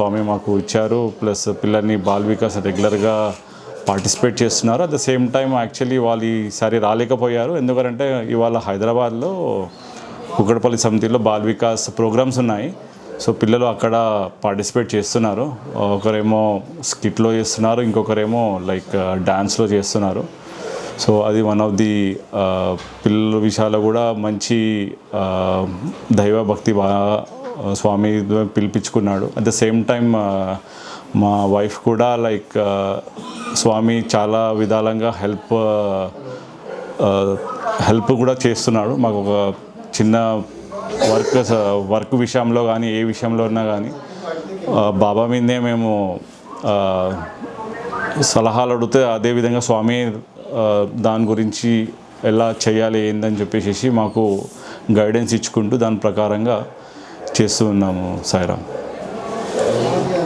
స్వామి మాకు ఇచ్చారు ప్లస్ పిల్లల్ని బాల్ వికాస్ రెగ్యులర్గా పార్టిసిపేట్ చేస్తున్నారు. At the same time actually వాళ్ళు ఈసారి రాలేకపోయారు. ఎందుకంటే ఇవాళ హైదరాబాద్లో కుక్కడపల్లి సమితిలో బాల్ వికాస్ ప్రోగ్రామ్స్ ఉన్నాయి. సో పిల్లలు అక్కడ పార్టిసిపేట్ చేస్తున్నారు. ఒకరేమో స్కిట్లో చేస్తున్నారు ఇంకొకరేమో లైక్ డ్యాన్స్లో చేస్తున్నారు. సో అది వన్ ఆఫ్ ది పిల్లల విషయాల్లో కూడా మంచి దైవభక్తి దైవ భక్తి బాగా స్వామి పిలిపించుకున్నాడు. అట్ ద సేమ్ టైం మా వైఫ్ కూడా లైక్ స్వామి చాలా విధాలంగా హెల్ప్ హెల్ప్ కూడా చేస్తున్నాడు. మాకు ఒక చిన్న వర్క్ వర్క్ విషయంలో కానీ ఏ విషయంలో ఉన్నా కానీ బాబా మీదే మేము సలహాలు అడిగితే అదేవిధంగా స్వామి దాని గురించి ఎలా చేయాలి ఏందని చెప్పేసి మాకు గైడెన్స్ ఇచ్చుకుంటూ దాని ప్రకారంగా చేస్తూ ఉన్నాము సాయిరామ్.